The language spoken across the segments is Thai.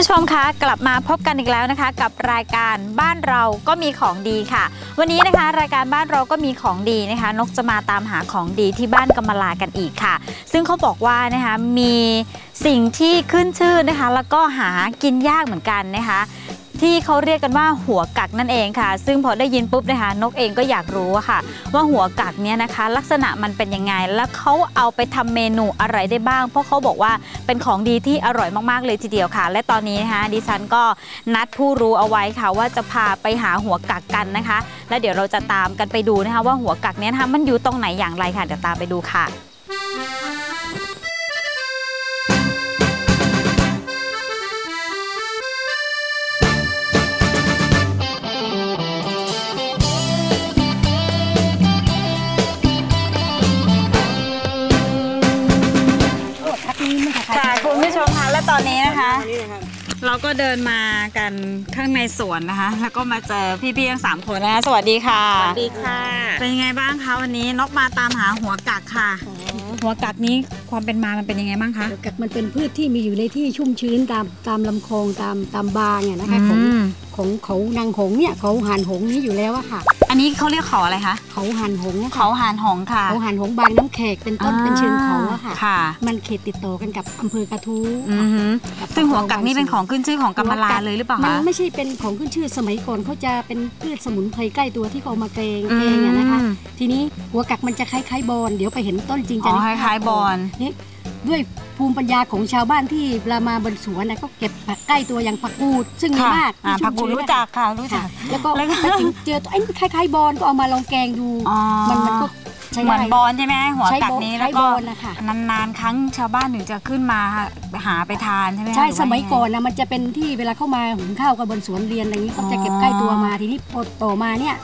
คุณผู้ชมคะกลับมาพบกันอีกแล้วนะคะ กับรายการบ้านเราก็มีของดีค่ะ วันนี้นะคะ รายการบ้านเราก็มีของดีนะคะ นกจะมาตามหาของดีที่บ้านกำมะลากันอีกค่ะ ซึ่งเขาบอกว่านะคะมีสิ่งที่ขึ้นชื่อนะคะ แล้วก็หากินยากเหมือนกันนะคะ ที่เขาเรียกกันว่าหัวกักนั่นเองค่ะ ซึ่งพอได้ยินปุ๊บนะคะนกเองก็อยากรู้ค่ะ ว่าหัวกักเนี่ยนะคะ ลักษณะมันเป็นยังไง แล้วเขาเอาไปทำเมนูอะไรได้บ้าง เพราะเขาบอกว่าเป็นของดีที่อร่อยมากๆเลยทีเดียวค่ะ และตอนนี้นะคะดิฉันก็นัดผู้รู้เอาไว้ค่ะ ว่าจะพาไปหาหัวกักกันนะคะ แล้วเดี๋ยวเราจะตามกันไปดูนะคะว่าหัวกักเนี้นะคะมันอยู่ตรงไหนอย่างไรค่ะเดี๋ยวตามไปดูค่ะ ตอนนี้นะคะ เราก็เดินมากันข้างในสวนนะคะ แล้วก็มาเจอพี่ๆทั้งสามคนนะคะสวัสดีค่ะ สวัสดีค่ะ เป็นยังไงบ้างคะวันนี้นกมาตามหาหัวกักค่ะ หัวกักนี้ความเป็นมามันเป็นยังไงบ้างคะเกี่ยวกับมันเป็นพืชที่มีอยู่ในที่ชุ่มชื้นตามตามลำคลองตามตามบางอะนะคะของอืมของเขานางหงส์เนี่ยเขาหานหงส์นี้อยู่แล้วอะค่ะ อันนี้เขาเรียกเขาอะไรคะ เขาหานหงส์อะค่ะเขาหานหงค่ะ เขาหานหงส์บางน้ำแขกเป็นต้นเป็นเชิงเขาอะค่ะค่ะมันเขตติดต่อกันกับอำเภอกระทู้อือหือกับซึ่งหัวกักนี่เป็นของขึ้นชื่อของกำมะลาเลยหรือเปล่ามันคะไม่ใช่เป็นของขึ้นชื่อสมัยก่อนเขาจะเป็นพืชสมุนไพรใกล้ตัวที่เขาเอามาแกงแกงอะนะคะอืมทีนี้หัวกักมันจะคล้ายๆบอนเดี๋ยวไปเห็นต้นจริงอ๋จะอนึกคภพล้ายๆบอนนี่ ด้วยภูมิปัญญาของชาวบ้านที่เวลามาบนสวนนะก็เก็บผักใกล้ตัวอย่างผักกูด ซึ่งมีค่ะมากอ่าที่ผักกูดชุ่มชื้นรู้จักค่ะรู้จัค่ะก แล้วก็แล้วก็ ไปถึงเจอตัวไอ้นี่คล้ายๆบอนก็เอามาลองแกงดู อ๋อมันมันก็ใช้เหมืได้อนบอลใช่ไหมหัวใช้กักบอนนี้ใช้แล้วก็บอนนะคะนานๆครั้งชาวบ้านถึงจะขึ้นมาหาไปทานใช่ไหมคะใช่หรือสว่ามัยงไงก่อนนะมันจะเป็นที่เวลาเข้ามาหุงข้าวกันบนสวนเรียนอะไรอย่างนี้เขาจะเก็บอ๋อใกล้ตัวมาทีนี้พอโตมาเนี่ย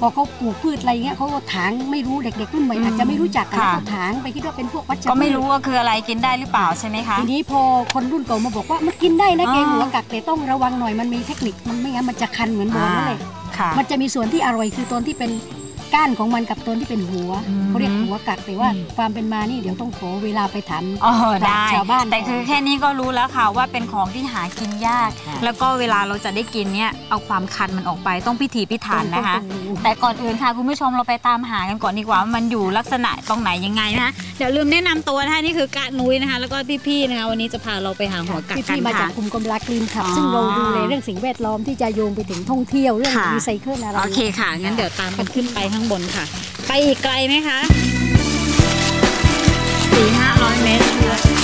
พอเขาปลูกพืชอะไรเงี้ยเขาก็ถางไม่รู้เด็กๆรุ่นใหม่อาจจะไม่รู้จักกันแล้วก็ถางไปคิดว่าเป็นพวกวัชพืชก็ไม่รู้ว่าคืออะไรกินได้หรือเปล่าใช่ไหมคะทีนี้พอคนรุ่นเก่ามาบอกว่ามันกินได้นะอ๋อแกงหัวกักแต่ต้องระวังหน่อยมันมีเทคนิคมันไม่งั้นมันจะคันเหมือนบอลนั่นเลยค่ะมันจะมีส่วนที่อร่อยคือตอนที่เป็น ก้านของมันกับตอนที่เป็นหัวอืมเขาเรียกหัวกักแต่ว่าอืมความเป็นมานี่เดี๋ยวต้องขอเวลาไปถามอ๋อได้ชาวบ้านแต่คือแค่นี้ก็รู้แล้วค่ะว่าเป็นของที่หากินยากค่ะแล้วก็เวลาเราจะได้กินเนี่ยเอาความคันมันออกไปต้องพิถีพิถันนะคะต้องต้องแต่ก่อนอื่นค่ะคุณผู้ชมเราไปตามหากันก่อนดีกว่าว่ามันอยู่ลักษณะตรงไหนยังไงนะคะเดี๋ยวลืมแนะนำตัวนะคะนี่คือกะนุ้ยนะคะ แล้วก็พี่ๆนะคะวันนี้จะพาเราไปหาหัวกักที่กันที่มาจากค่ะกลุ่มกำลังกรีนขับอ๋อซึ่งเราดูแลเรื่องสิ่งแวดล้อมที่จะโยงไปถึงท่องเที่ยวเรื่องค่ะรีไซเคิลอะไรโอเคค่ะงั้นเดี๋ยวตามกันขึ้นไปข้างบนค่ะ ไปอีกไกลไหมคะสี่ห้าร้อยเมตร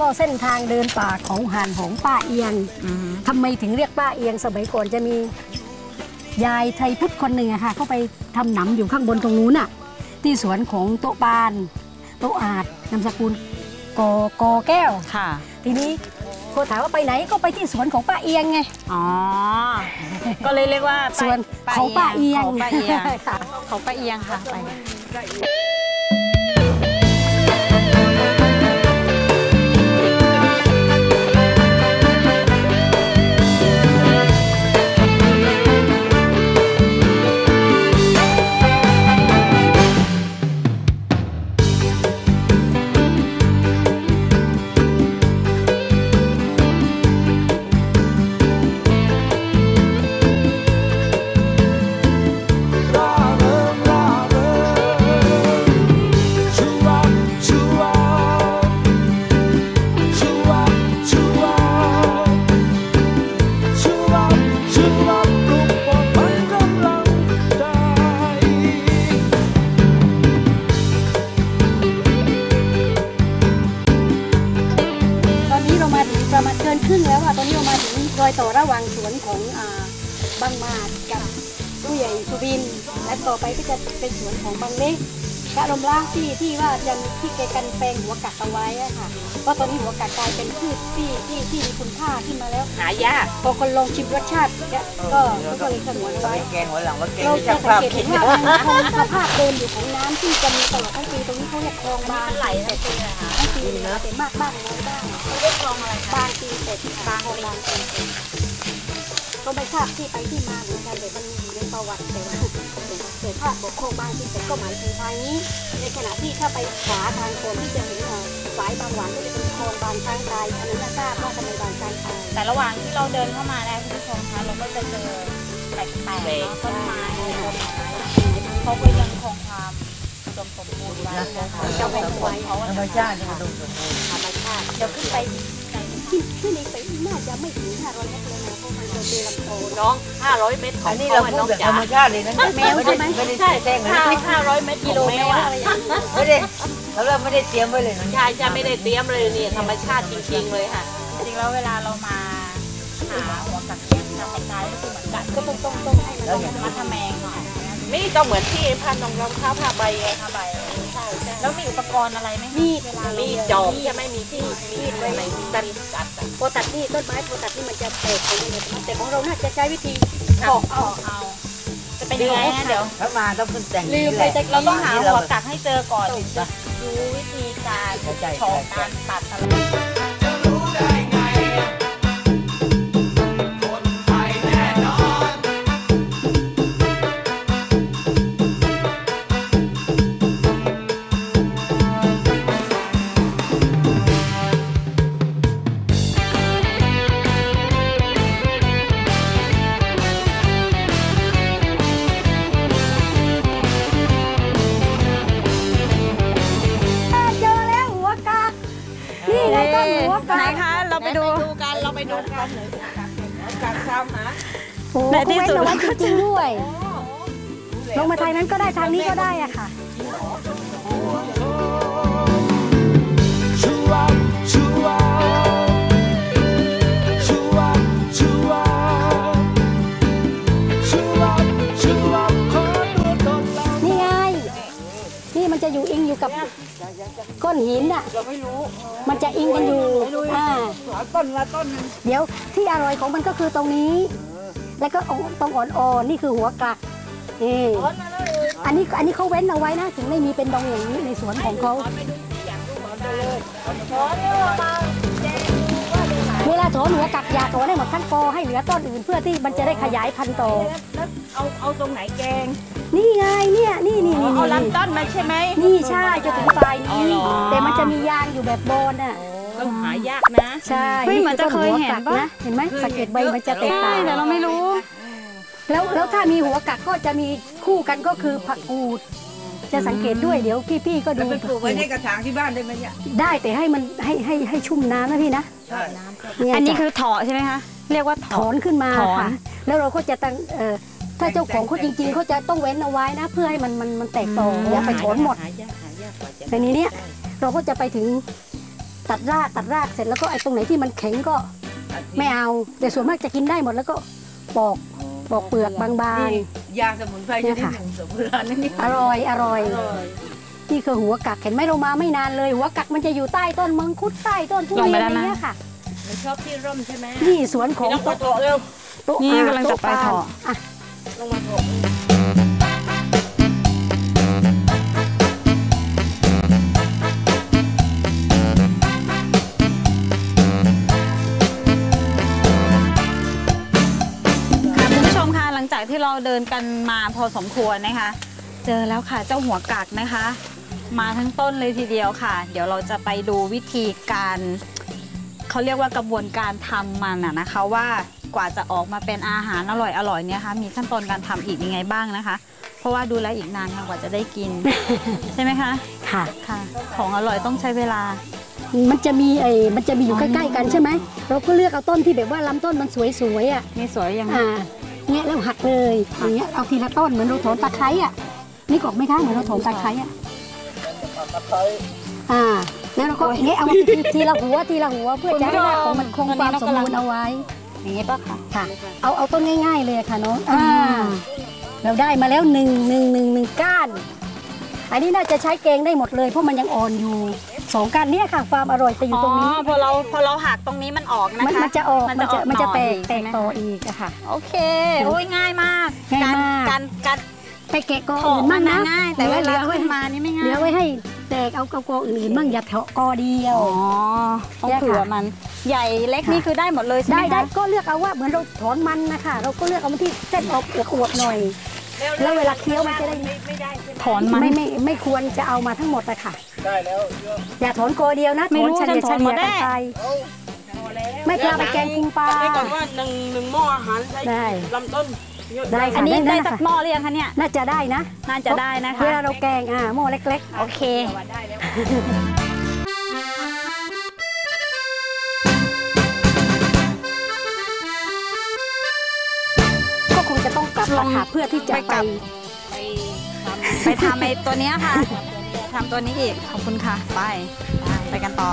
ก็เส้นทางเดินป่าของหานของป้าเอียงอืมทำไมถึงเรียกป้าเอียงสมัยก่อนจะมียายไทยพุทธคนหนึ่งอะค่ะเขาไปทำหนำอยู่ข้างบนตรงนู้นน่ะที่สวนของโต๊ะปาน โต๊ะอาจนามสกุลกอกอแก้วค่ะ ทีนี้เขาถามว่าไปไหนก็ไปที่สวนของป้าเอียงไงอ๋อก็เลยเรียกว่าสวนเขาป้าเอียงเขาป้าเอียงค่ะเขาป้าเอียงค่ะไป ที่ที่ว่ายังที่แกกันแปลงหัวกักเอาไว้อะค่ะเพราะตอนนี้หัวกักกลายเป็นพืชที่ที่ที่มีคุณค่าขึ้นมาแล้ว หายากพอคนลองชิมรสชาติเนี่ยก็ก็เลยสงวนไปไว้แกงหัวหลังว่าแกงเราที่จะช่างสังภาพเกตคิดเห็นว่ามันคงสภาพเดิมอยู่ของน้ำที่จะมีตลอดทั้งปีตรงนี้เขาเรียกคลองบางไหลทั้งปีเลยค่ะทั้งปีเลยนะแต่มากบ้างน้อยบ้างเขาเรียกคลองอะไรคะบางปีเสร็จบางบางปีเสร็จก็ไม่ทราบที่ไปที่มาเหมือนกันแต่มันอยู่ในประวัติแต่ว่า แต่ถ้าบอกโคกบางปีเสร็จก็หมายถึงทางนี้ ในขณะที่ถ้าไปขวาทางโคนที่จะเห็นเอ่อฝายบางหวานก็จะเป็นคลองบางช้างตายอันนั้นน่ะทราบว่าทำไมบางช้างตายแต่ระหว่างที่เราเดินเข้ามานะคุณผู้ชมคะเราก็จะเจอแปลกๆเนาะต้นไม้ต้นไม้เขาก็ยังคงความอุดมสมบูรณ์ไว้นะคะจะเป็นไว้เขาธรรมชาตินี่มันดูสมบูรณ์ธรรมชาติเดี๋ยวขึ้นไป ไหนที่ที่นี่ไปน่าจะไม่ถึง500เมตรเลยนะเพราะมันจะเป็นลำโพงน้อง 500 เมตรขออังนนี้เขาเราอะพูน้ดองแบบธจ๋ารรมชาติเลยนะแมวใช่ไหมไม่ได้ใช่แจ้งเลยห้านะห้าร้อยเมตรกิโลของแมแมววอะอะไรอย่างนี้ไม่ได้แล้วเราไม่ได้เตรียมไว้เลยนะใช่ใช่ไม่ได้เตรียมเลยเนี่ยธรรมชาติจริงๆเลยค่ะ จริงๆแล้วเวลาเรามาหาหัวกักเนี่ยทำเป็นไก็คือเหมือนกันก็ต้องต้องต้องให้มันแล้วอย่างมาทำแมงหน่อยนี่ก็เหมือนที่พันรองรองเท้าผ้าใบไงผ้าใบ แล้วมีอุปกรณ์อะไรไหมคะมีดเวลามีจอบจะไม่มีที่มีดไว้ไหนตันกัดอะโพตัดนี่ต้นไม้โพตัดนี่มันจะแตกไปเลยแต่ของเราน่าจะใช้วิธีถอกเอาเอาจะเป็นยังไงนะเดี๋ยวถ้ามาต้องขึ้นแต่งลืมไปแต่เราต้องหาหัวกักให้เจอก่อนถึงจะรู้วิธีการถอกการตัดอะไร โอ้ในเขาที่เว้นสุดเอาไว้จริงๆด้วย ลงมาทางนั้นก็ได้ทางนี้ก็ได้อะค่ะ Chua, chua, chua, chua, chua, chua, ขอตัวตนเรานี่ไง นี่มันจะอยู่อิงอยู่กับ ก้อนหินอะเราไม่รู้มันจะอิงกันอยู่อ่าต้นละต้นหนึงเดี๋ยวที่อร่อยของมันก็คือตรงนี้ แล้วก็ตรงอ่อนๆนี่คือหัวกลักนี่อันนี้อันนี้เขาเว้นเอาไว้นะ ถึงไม่มีเป็นดองอย่างนี้ในสวนของเขาเวลาถอนหัวกักอยาถอนให้หมดทั้งกอให้เหลือต้นอื่นเพื่อที่มันจะได้ขยายพันธุ์ต่อเอาเอาตรงไหนแกง นี่ไงเนี่ยนี่นี่นี่เอานี่ลำต้นมาใช่ไหมนี่ใช่จะถึงปลายนี้อ๋อเหรอแต่มันจะมียางอยู่แบบบอลน่ะต้องหายากนะ ใช่เฮ้ยเหมือนจะเคยเห็นต้หัวกักปะนะเห็นไหมสังเกตใบมันจะแตกต่างแต่เราไม่รู้ แล้วแล้วถ้ามีหัวกักก็จะมีคู่กันก็คือผักกูด จะสังเกตด้วยเดี๋ยวพี่ๆก็ดู แล้วไปปลูกไว้ในกระถางที่บ้านได้ไหมเนี่ยได้แต่ให้มันให้ให้ให้ชุ่มน้ำนะพี่นะใช่เนี่ยอันนี้จะคือถอใช่ไหมคะ เรียกว่าถถออนขึ้นมาถอน ค่ะแล้วเราก็จะตั้งเอ่อถ้าเจ้าของเขาจริง ๆเขาจะต้องเว้นเอาไว้นะ เพื่อให้มันมันมันแตกต่ออย่าไปถอนหมด หายากหายากกว่าจะแต่นี้เนี่ยเราก็จะไปถึงตัดรากตัดรากเสร็จแล้วก็ไอ้ตรงไหนที่มันแข็งก็ไม่เอา แต่ส่วนมากจะกินได้หมดแล้วก็ปอก ปอกเปลือกบางนี่ยาสมุนไพรชนิดหนึ่งสมุนไพรนี่นี่ๆอร่อย อร่อยนี่คือหัวกักเห็นไหมเรามาไม่นานเลย หัวกักมันจะอยู่ใต้ต้นมังคุดใต้ต้นทุลงเรีไปยนแล้วอะไรนะ เงี้ยค่ะมันชอบที่ร่มใช่ไหมนี่สวนของพี่น้องมาโถเร็วโต๊ะนี่อ่กำลังจะไปถอโต๊ปานอะลงมาโถค่ะ ที่เราเดินกันมาพอสมควรนะคะ เจอแล้วค่ะเจ้าหัวกักนะคะ มาทั้งต้นเลยทีเดียวค่ะ เดี๋ยวเราจะไปดูวิธีการเขาเรียกว่ากระบวนการทำมันอะนะคะว่ากว่าจะออกมาเป็นอาหารอร่อยอร่อยๆเนี่ยค่ะมีขั้นตอนการทำอีกยังไงบ้างนะคะ เพราะว่าดูแลวอีกนานค่ะกว่าจะได้กิน ใช่ไหมคะค่ะค่ะ ของอร่อยต้องใช้เวลามันจะมีไอ้มันจะมีอยู่ใกล้ๆกันใช่ไหม เราก็เลือกเอาต้นที่แบบว่าลำต้นมันสวยๆอะ นี่สวยยังไงอ่า เนี่ยแล้วหักเลยอย่างเงี้ยเอาทีละต้นเหมือนเราถอนตะไคร้อะนี่กออกไหมคะเหมือนเราถอนตะไคร้อะอ่าแล้วเราก็อย่างเงี้ยเอามาทีทีละหัวทีละหัวเพื่อจะให้รากของมันคงความสมบูรณ์เอาไว้อย่างนี้ปะคะค่ะ เอาเอาต้นง่าย ๆ เลยค่ะน้องอ่าเราได้มาแล้วหนึ่งหนึ่งหนึ่งหนึ่งก้าน อันนี้น่าจะใช้แกงได้หมดเลยเพราะมันยังอ่อนอยู่ สองการเนี้ยค่ะความอร่อยจะอยู่ตรงนี้พอเราพอเราหักตรงนี้มันออกนะมันคะ มันจะออกมันจะมันจะแตกหน่อแตกใช่ไหมต่ออีกอะค่ะ โอเคโอ้ยง่ายมากง่ายมากการการไปแกะกอถออื่กนมับ้านงนะง่ายแต่เวเหลืลาอไว้ขึ้นมานี่ไม่ง่ายเหลือไว้ให้แตกเอากออื่นๆบ้างอย่าเถาะกอเดียวอ๋อต้องเนี่ยค่ะเผื่อมันใหญ่เล็กค่ะนี่คือได้หมดเลยใช่ไหมได้ได้คะก็เลือกเอาว่าเหมือนเราถอนมันนะคะเราก็เลือกเอาที่เส้นออกอวบๆหน่อย แล้วเวลาเคี้ยวมันจะได้ถอนมันไม่ไม่ไม่ควรจะเอามาทั้งหมดอะค่ะ ได้แล้วเยอะอย่าถอนกอเดียวนะไม่ถอนรู้เฉลี่ยฉัเฉนถอนหมลี่ดยแน่กันไปไม่ปลาไปแกงพุงปลาได้ก่อนว่าหนึ่งหนึ่งหม้ออาหารใช้ได้ลำต้นเยอะได้อัค่ะนนี้ได้ได้นะสักคะหม้อหรือยังคะเนี่ยน่าจะได้นะ น่าจะได้นะคะเวลาเราแกงอ่าหม้อเล็กโอเค ค่ะ เพื่อที่จะไปไปกลับไปทำไอ้ตัวเนี้ยค่ะทำตัวนี้อีก ขอบคุณค่ะ ไป ไปกันต่อ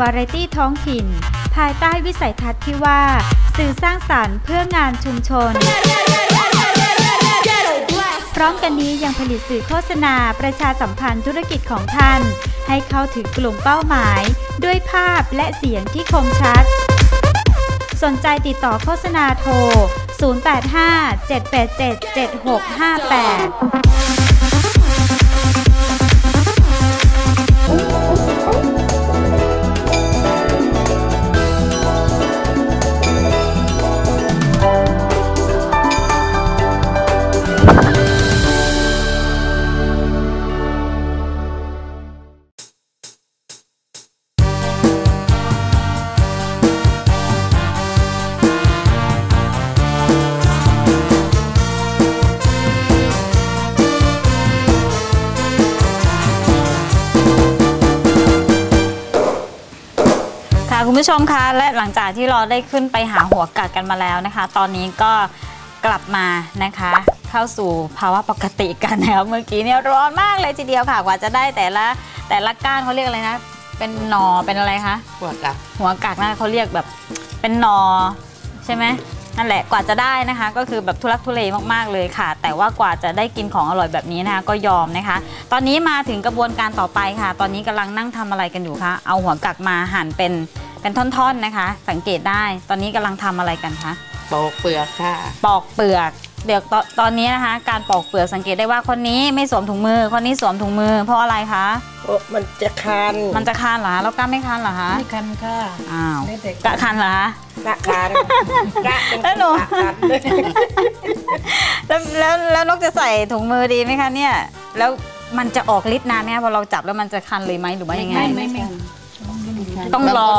วาไรตี้ท้องถิ่น ภายใต้วิสัยทัศน์ที่ว่า สื่อสร้างสารรค์เพื่องานชุมชน พร้อมกันนี้ยังผลิตสื่อโฆษณาประชาสัมพันธ์ธุรกิจของท่าน ให้เข้าถึงกลุ่มเป้าหมาย ด้วยภาพและเสียงที่คมชัด สนใจติดต่อโฆษณาโทร 085 787 7658 ค่ะคุณผู้ชมคะและหลังจากที่เราได้ขึ้นไปหาหัวกัดกันมาแล้วนะคะ ตอนนี้ก็กลับมานะคะ เข้าสู่ภาวะปกติกันแล้วเมื่อกี้เนี่ยร้อนมากเลยทีเดียวค่ะกว่าจะได้แต่ละแต่ละก้านเขาเรียกอะไรนะ เป็นหนอเป็นอะไรคะกว่ากับหัวกากนั่นเขาเรียกแบบเป็นหนอใช่ไหม นั่นแหละกว่าจะได้นะคะ ก็คือแบบทุลักทุเลมากๆเลยค่ะ แต่ว่ากว่าจะได้กินของอร่อยแบบนี้นะคะก็ยอมนะคะ ตอนนี้มาถึงกระบวนการต่อไปค่ะ ตอนนี้กำลังนั่งทำอะไรกันอยู่คะเอาหัวกักมาหั่นเป็นเป็นท่อนๆนะคะ สังเกตได้ตอนนี้กำลังทำอะไรกันคะปอกเปลือกค่ะ ปอกเปลือก เดี๋ยวตอนตอนนี้นะคะ การปอกเปลือกสังเกตได้ว่าคนนี้ไม่สวมถุงมือ คนนี้สวมถุงมือ เพราะอะไรคะ โอ้มันจะคันมันจะคันเหรอคะแล้วกล้าไม่คันเหรอคะไม่คันค่ะอ้าวไม่แต่กะคันเหรอคะ กะคันกะเป็นแล้วหนู กะคันเลยแล้วแล้วแล้วนกจะใส่ถุงมือดีไหมคะเนี่ยแล้วมันจะออกฤทธิ์นานไหมคะพอเราจับแล้วมันจะคันเลยไหมหรือว่ายังไง ไม่ไม่ต้องรอ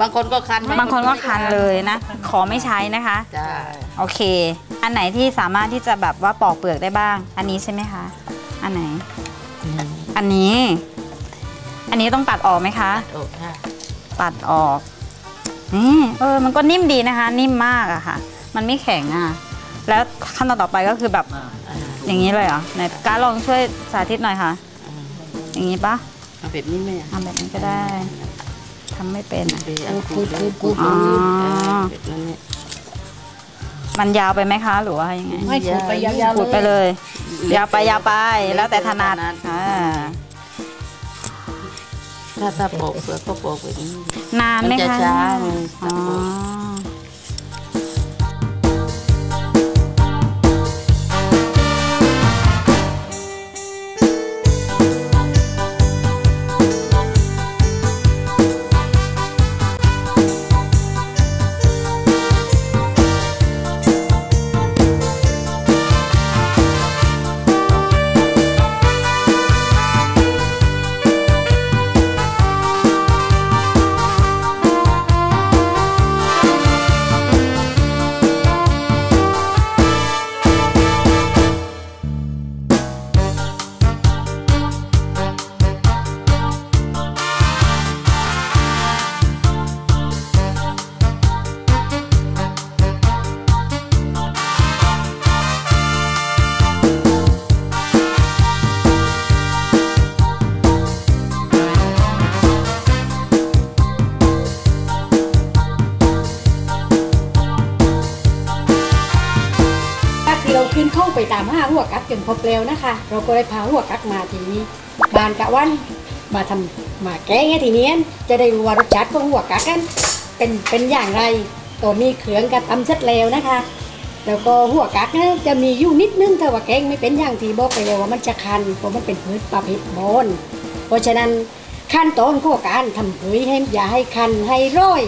บางคนก็คันบางคนก็คันเลยนะ ขอไม่ใช้นะคะ จ้า โอเค อันไหนที่สามารถที่จะแบบว่าปอกเปลือกได้บ้าง อันนี้ใช่ไหมคะ อันไหน อันนี้ อันนี้ต้องตัดออกไหมคะโอ้ค่ะ ตัดออก นี่เออ มันก็นิ่มดีนะคะ นิ่มมากอะค่ะ มันไม่แข็งอะแล้วขั้นตอนต่อไปก็คือแบบอย่างนี้เลยเหรอไหนการลองช่วยสาธิตหน่อยค่ะ อย่างนี้ปะเอาแบบนี้ไหมอะทำแบบนี้ก็ได้ทำไม่เป็นอะไปเอาคูดคูดคูดอ๋อแบบนั้นเนี่ย มันยาวไปไหมคะ หรือว่ายังไงไม่ขูดไปยาวๆขูดไปเลย ยาวไปยาวไปแล้วแต่ถนัดอ่าถ้าถ้าปอกเปลือกก็ปอกแบบนี้นานไหมมันจะคะช้าไงอ๋อ ไปตามห้าหัวกักจนพบแล้วนะคะ เราก็เลยพาหัวกักมาทีนี้บานกะวันมาทำมาแก้งทีนี้จะได้รู้ว่ารสชาติของหัวกักกันเป็นเป็นอย่างไรตัวนี้เครื่องกระทำเสร็จแล้วนะคะ แล้วก็หัวกักนี่ยจะมีอยู่นิดนึงถ้าว่าแกงไม่เป็นอย่างที่บอกไปเลยว่ามันจะคันเพราะมันเป็นพืชประเภทบอนเพราะฉะนั้นขั้นตอนของการทำปุ๋ยให้อย่าให้คันให้ร้อย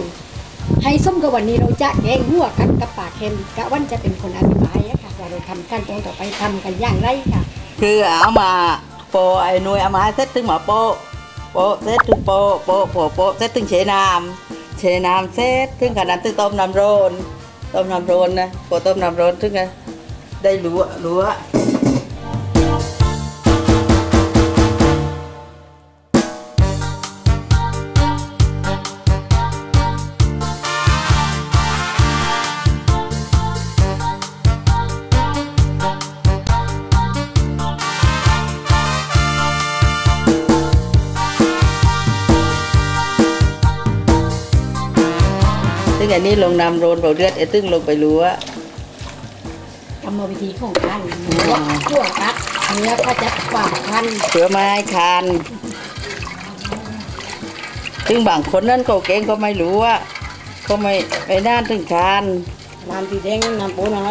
ให้ส้มกับวันนี้เราจะแกงหัวกักกับปลาเค็มกะวันจะเป็นคนอธิบาย อะค่ะว่าเราทำขั้นตอนต่อไปทำกันอย่างไรค่ะ คือเอามาโปะไอ้หน่วยเอามาให้เสร็จถึงหมาโปะโปะเสร็จถึงโปะโปะโปะโปะเสร็จถึงเชน้ำเชน้ำเสร็จถึงขนาดถึงต้มน้ำร้อนต้มน้ำร้อนนะพอต้มน้ำร้อนถึงไงได้รู้อะรู้อะ นนี้ลงน้ำโรนเปล่าเลือดไอ้ตึ้งลงไปรู้ว่ากรรมวิธีของการหัวหัวกักเนื้อก็จะความคันเผื่อไม้คานซึ่งบางคนนั่นเขาเก่งก็ไม่รู้ว่าเขาไม่ไม่น่านถึงคานน้ำสีแดงน้ำปูนอะไร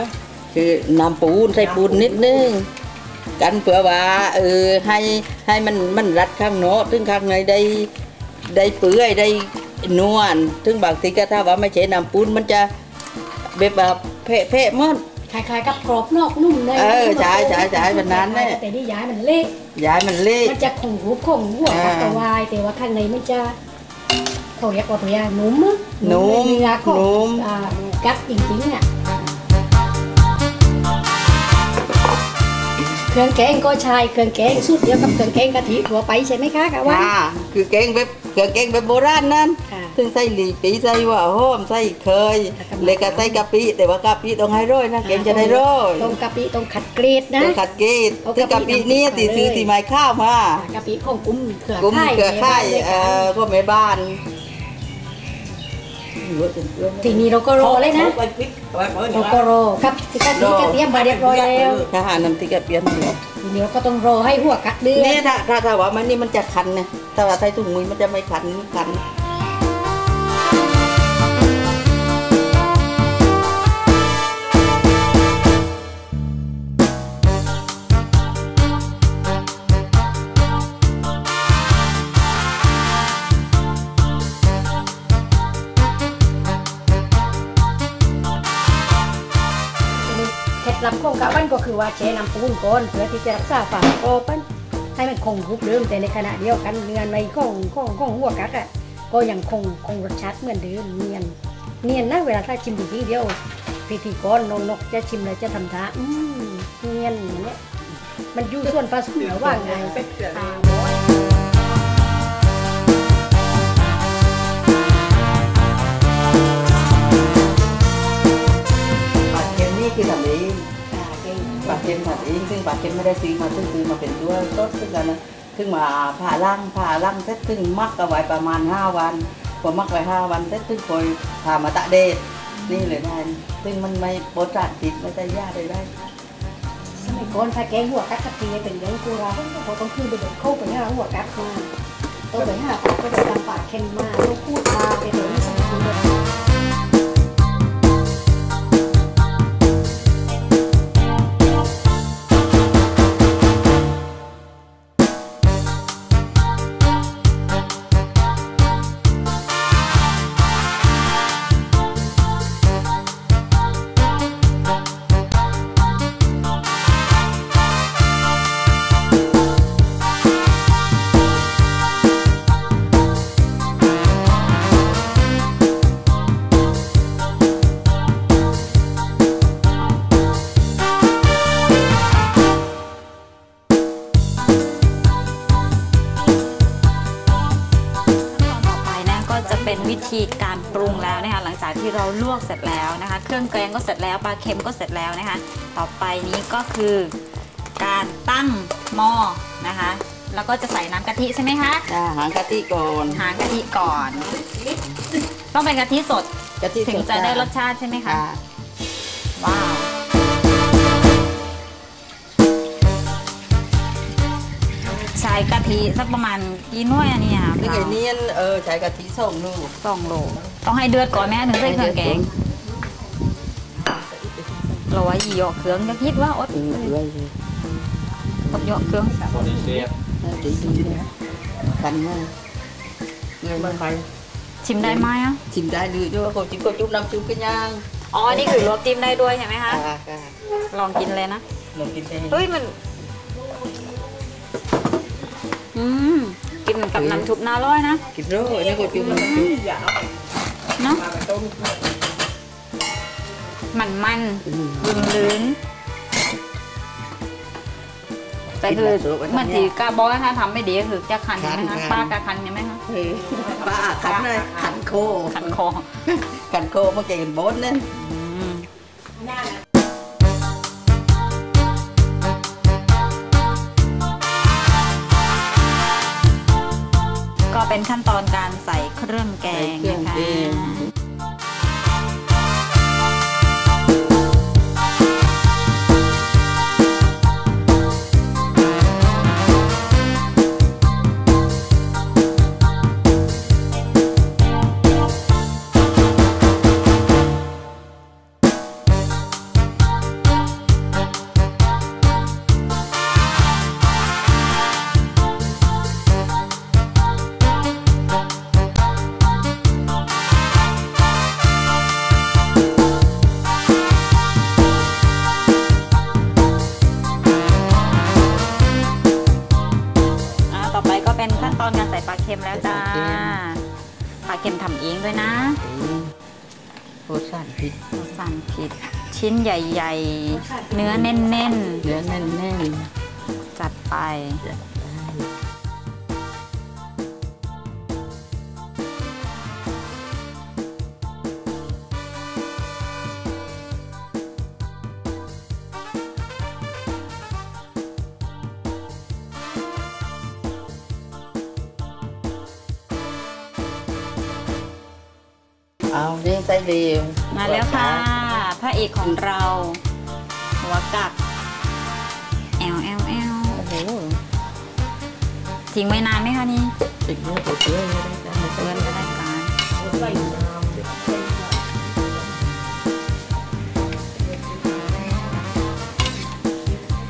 คือน้ำปูนใส่ปูนนิดนึงกันเผื่อว่าเออให้ให้มันมันรัดข้างโน้ถึงข้างในได้ได้เปื่อยได้ นวลถึงบางทีก็ถ้าว่าไม่ใช่น้ำปูนมันจะแบบว่าเพ่เพ่ๆหมดคล้ายๆกับกรอบนอกนุ่มในเออใช่ใช่ใช่แบบนั้นเนี่ยแต่นี่ย้ายมันเละย้ายมันเละมันจะคงรูปคงหัวกักตะวายแต่ว่าข้างในมันจะเขาเรียกว่าตัวอยางนุ่มอะนุ่มในเนื้อของนุ่มอ่ากักจริงๆอะ รื่องแกงก็ใช้เครื่องแกงสูตรเดียวกับเครื่องแกงกะทิทั่วไปใช่ไหมคะกะว่าค่ะคือแกงแบบเครื่องแกงแบบโบราณนั่นค่ะซึ่งใส่หลีปีใส่หัว่าหอมใส่เคยเลยก็ใส่กะปิแต่ว่ากะปิต้องให้ร้อยนะแกงจะได้ร้อยตรงกะปิตรงขัดเกรดนะต้องขัดเกตเอาซึ่งกะกะปิปินี่น้ำตาลตีซื้อเลยตีไม้ข้าวมากะปิของกุ้มเขือกุ้มข่ายเครือข่ายในเอ่บ้านอก็แม่บ้าน ทีนี้เราก็รอเลยนะไปพริกไปเปิดเราก็รอกับกะทิกระเทียมมาเรียบร้อยแล้วทหารน้ำติกะเปียนเลยทีนี้เราก็ต้องรอให้หัวกัดเดือนี่ดถ้าถ้าถ้าว่ามันนี่มันจะคันเนี่ยถ้าว่าใส่ถุงมือมันจะไม่คันคันำของกะวันก็คือว่าแช่น้ำปูนก่อนเพื่อที่จะรักษาฝากรอบมันให้มันคงรูปเดิมแต่ในขณะเดียวกันเนื้อในของของของหัวกักอะก็ยังคงคงรสชาติเหมือนเดิมเนียนเนียนนะเวลาถ้าชิมจริงเดียวพิธีกรนงนกจะชิมแล้วจะทำท่าอืมเนียนอย่างเนี้ยมันอยู่ส่วนผสมหระหว่างไงอ่าปลาเค็มนี่คือทำเอง อ่าเก่งปาเค็มทำเองซึ่งปาเค็มไม่ได้ซื้อมาซึ่งซื้อมาเป็นตัวสดซึ่งกันนะซึ่งมาผ่าล่างผ่าล่างเสร็จซึ่งมักเอาไว้ประมาณ 5 วันพอมักไว้5วันเสร็จซึ่งคอยพามาตะเดดนี่เลยได้ซึ่งมันไม่โปรตีนติดไม่ได้ยาได้ได้สมัยก่อนถ้าแกงหัวกักกะทิเป็นเรื่องกูราเขาต้องคือไปเด็ดเข้าไปหาหัวกักมาต้อไปหาปลาก็ไปตามปากเค็มมาต้องพูดมาไปถึงสมัยก่อนขั้ ธีการปรุงแล้วนะคะหลังจากที่เราลวกเสร็จแล้วนะคะ เครื่องแกงก็เสร็จแล้วปลาเค็มก็เสร็จแล้วนะคะ ต่อไปนี้ก็คือการตั้งหม้อนะคะ แล้วก็จะใส่น้ำกะทิใช่ไหมคะอ่าหางกะทิก่อนหางกะทิก่อน ต้องเป็นกะทิสดกะทิถึงจะได้รสชาติใช่ไหมคะค่ะว้าว กะทิสักประมาณกี่หน่วยอันนี้ค่ะนี่ไงเนียนเออใช้กะทิส่งลูกสองโลต้องให้เดือดก่อนแม่ถึงใส่เครื่องแกงเราว่าหยอกเครื่องจะคิดว่าอดอืมด้วยเลยอดหยอกเครื่องบอดี้เชฟดีดีนะคันมากเงินมันไปชิมได้ไหมอะชิมได้เลยด้วยเขาจิ้มก็จุ๊บน้ำจุ๊บกันย่างอ๋อนี่คือลวกจิ้มได้ด้วยใช่ไหมคะค่ะค่ะลองกินเลยนะลองกินได้เฮ้ยมัน อืมกินกับน้ำชุบน่าร้อยนะ กินโร่นี่ก็จุ๊บน้ำจุ๊บเนาะมันมันอืมลื่นลื่นแต่คือเหมื่อนที่กาบอกนะคะทำไม่ดีก็คือจะคันใช่ไหมคะป้ากาคันใช่ไหมคะเฮ้ยป้าขันเลยขันโค คันคอขันโคมาเก่งโบนนั่นอื เป็นขั้นตอนการใส่เครื่องแกงนะคะ ใหญ่ๆ เนื้อแน่นเนื้อแน่นแน่นๆจัดไป เอาเรียงใส่เร็วมาแล้วค่ะ พระเอกของเรา หัวกับแอลแอลแอลโอ้โหทิ้งไว้นานไหมคะนี่ติดเนื้อตัวเชื้อไม่ได้จ้ะไม่เพื่ใช่อนก็ได้การ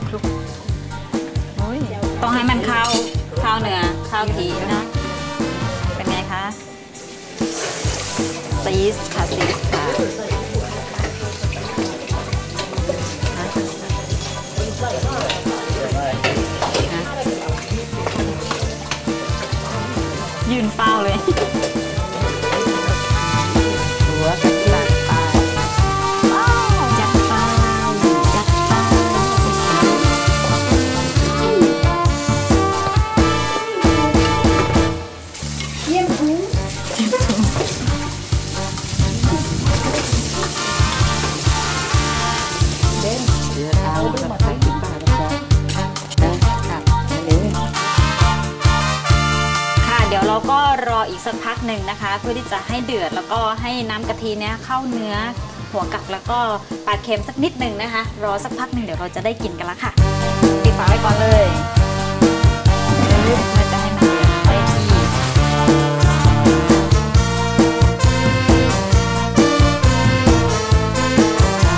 คลุกโอ้ยต้องให้มันเข้าเข้าเนื้อเข้าทีนะ เป็นไงคะซีสค่ะซีสค่ะ ยืนเฝ้าเลย เพื่อที่จะให้เดือดแล้วก็ให้น้ำกะทิเนี้ยเข้าเนื้อหัวกักแล้วก็ปลาเค็มสักนิดหนึ่งนะคะ รอสักพักหนึ่งเดี๋ยวเราจะได้กินกันแล้วค่ะปิดฝาไว้ก่อนเลยเพื่อจะให้มันเดือดได้ที่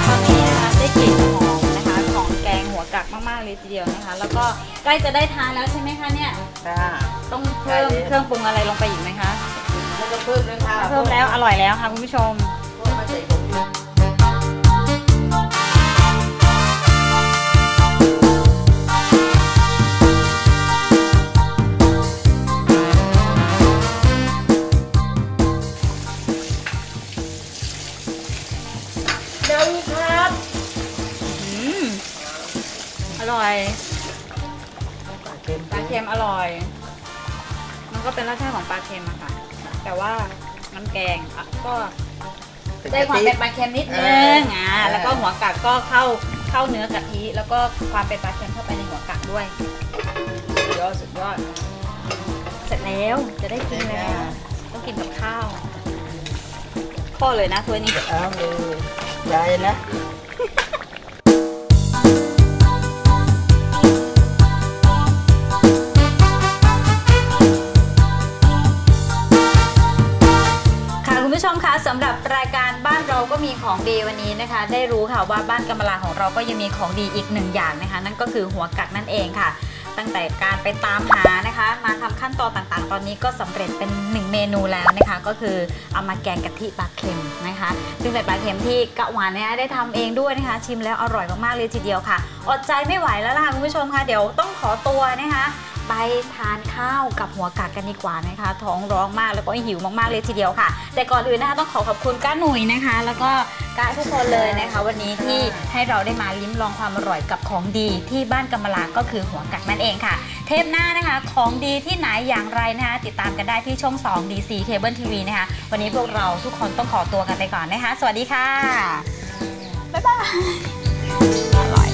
ตอนนี้นะคะได้กลิ่นหอมนะคะของแกงหัวกักมากๆเลยทีเดียวนะคะ แล้วก็ใกล้จะได้ทานแล้วใช่ไหมคะเนี่ยค่ะต้องเพิ่มเครื่องปรุงอะไรลงไปอีกไหมคะแล้ว ก็เพิ่มเลยค่ะเพิ่มแล้วอร่อยแล้วค่ะคุณผู้ชมเพิ่มมาใส่ผงอืมอร่อยปลาเค็มปลาเค็มอร่อย มันก็เป็นรสชาติของปลาเค็มอะค่ะ แต่ว่าน้ำแกงอะก็ได้ความเป็นปลาเค็มนิดนึงอะแล้วก็หัวกักก็เข้าเข้าเนื้อกะทิแล้วก็ความเป็นปลาเค็มเข้าไปในหัวกักด้วยสุดยอดสุดยอด เสร็จแล้วจะได้กินแล้วต้องกินกับข้าว ข้อเลยนะถ้วยนี้เอาเลยยายนะค่ะ ของดีวันนี้นะคะ ได้รู้ค่ะว่าบ้านกำมะลาของเราก็ยังมีของดีอีกหนึ่งอย่างนะคะ นั่นก็คือหัวกักนั่นเองค่ะ ตั้งแต่การไปตามหานะคะ มาทำขั้นตอนต่างๆ ตอนนี้ก็สำเร็จเป็นหนึ่งเมนูแล้วนะคะ ก็คือเอามาแกงกะทิปลาเค็มนะคะ ซึ่งเป็นปลาเค็มที่กะหวานเนี่ยได้ทำเองด้วยนะคะ ชิมแล้วอร่อยมากๆเลยทีเดียวค่ะ อดใจไม่ไหวแล้วล่ะคุณผู้ชมคะเดี๋ยวต้องขอตัวนะคะ ไปทานข้าวกับหัวกัดกันดีกว่านะคะ ท้องร้องมากแล้วก็หิวมากๆเลยทีเดียวค่ะ แต่ก่อนอื่นนะคะต้องขอขอบคุณก้าหนุ่ยนะคะ แล้วก็ก้าทุกคนเลยนะคะ วันนี้ที่ให้เราได้มาลิ้มลองความอร่อยกับของดีที่บ้านกำมะลาก็คือหัวกัดนั่นเองค่ะ เทปหน้านะคะของดีที่ไหนอย่างไรนะคะติดตามกันได้ที่ช่อง 2 DC Cable TV นะคะวันนี้พวกเราทุกคนต้องขอตัวกันไปก่อนนะคะ สวัสดีค่ะบ๊ายบายอร่อย